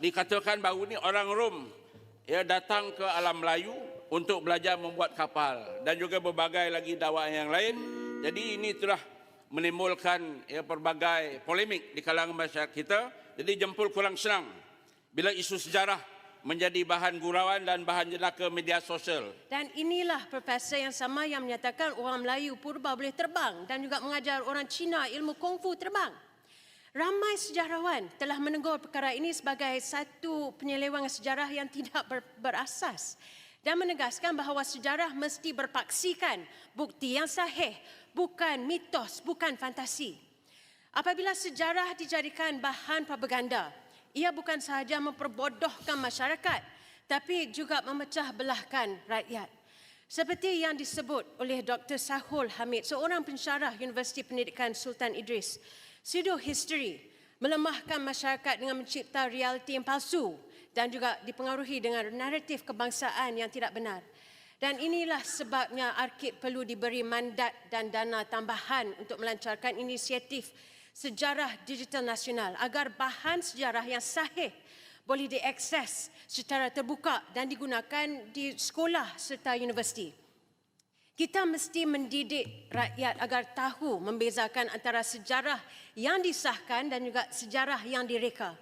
dikatakan baru ni orang Rom ya datang ke alam Melayu untuk belajar membuat kapal dan juga berbagai lagi dakwah yang lain. Jadi ini telah menimbulkan ya pelbagai polemik di kalangan masyarakat kita. Jadi jempol kurang senang bila isu sejarah menjadi bahan gurauan dan bahan jenaka media sosial. Dan inilah profesor yang sama yang menyatakan orang Melayu purba boleh terbang dan juga mengajar orang Cina ilmu kungfu terbang. Ramai sejarawan telah menegur perkara ini sebagai satu penyelewangan sejarah yang tidak ber, berasas dan menegaskan bahawa sejarah mesti berpaksikan bukti yang sahih, bukan mitos, bukan fantasi. Apabila sejarah dijadikan bahan propaganda, ia bukan sahaja memperbodohkan masyarakat, tapi juga memecah belahkan rakyat. Seperti yang disebut oleh Dr. Sahul Hamid, seorang pensyarah Universiti Pendidikan Sultan Idris, pseudo history melemahkan masyarakat dengan mencipta realiti yang palsu dan juga dipengaruhi dengan naratif kebangsaan yang tidak benar. Dan inilah sebabnya Arkib perlu diberi mandat dan dana tambahan untuk melancarkan inisiatif sejarah digital nasional agar bahan sejarah yang sahih boleh diakses secara terbuka dan digunakan di sekolah serta universiti. Kita mesti mendidik rakyat agar tahu membezakan antara sejarah yang disahkan dan juga sejarah yang direka.